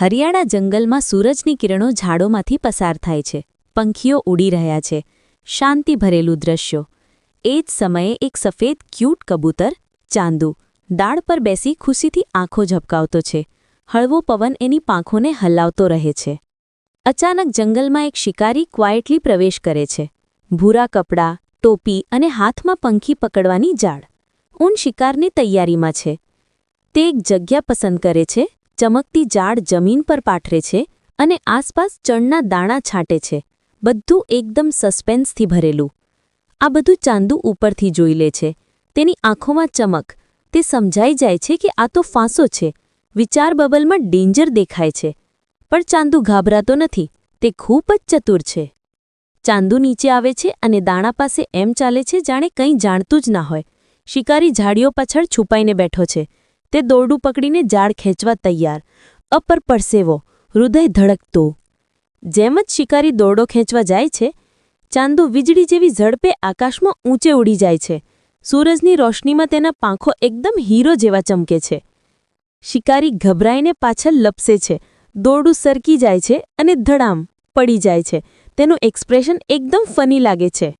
હરિયાળા જંગલમાં સૂરજની કિરણો ઝાડોમાંથી પસાર થાય છે. પંખીઓ ઉડી રહ્યા છે. શાંતિ ભરેલું દૃશ્યો એ જ સમયે એક સફેદ, ક્યૂટ કબૂતર, ચાંદુ દાળ પર બેસી ખુશીથી આંખો ઝબકાવતો છે. હળવો પવન એની પાંખોને હલાવતો રહે છે. અચાનક જંગલમાં એક શિકારી ક્વાયટલી પ્રવેશ કરે છે. ભૂરા કપડાં, ટોપી અને હાથમાં પંખી પકડવાની જાળ. ઊન શિકારની તૈયારીમાં છે. તે એક જગ્યા પસંદ કરે છે ચમકતી ઝાડ જમીન પર પાથરે છે અને આસપાસ ચણના દાણા છાંટે છે. બધું એકદમ સસ્પેન્સથી ભરેલું. આ બધું ચાંદુ ઉપરથી જોઈ લે છે. તેની આંખોમાં ચમક. તે સમજાઈ જાય છે કે આ તો ફાંસો છે. વિચાર બબલમાં ડેન્જર દેખાય છે. પણ ચાંદુ ઘાબરાતો નથી. તે ખૂબ જ ચતુર છે. ચાંદુ નીચે આવે છે અને દાણા પાસે એમ ચાલે છે જાણે કંઈ જાણતું જ ના હોય. શિકારી ઝાડીઓ પાછળ છુપાઈને બેઠો છે. તે દોરડું પકડીને ઝાડ ખેંચવા તૈયાર. અપર પરસેવો, હૃદય ધડકતું. જેમ જ શિકારી દોરડો ખેંચવા જાય છે, ચાંદુ વીજળી જેવી ઝડપે આકાશમાં ઊંચે ઉડી જાય છે. સૂરજની રોશનીમાં તેના પાંખો એકદમ હીરો જેવા ચમકે છે. શિકારી ગભરાઈને પાછળ લપસે છે. દોરડું સરકી જાય છે અને ધડામ પડી જાય છે. તેનું એક્સપ્રેશન એકદમ ફની લાગે છે.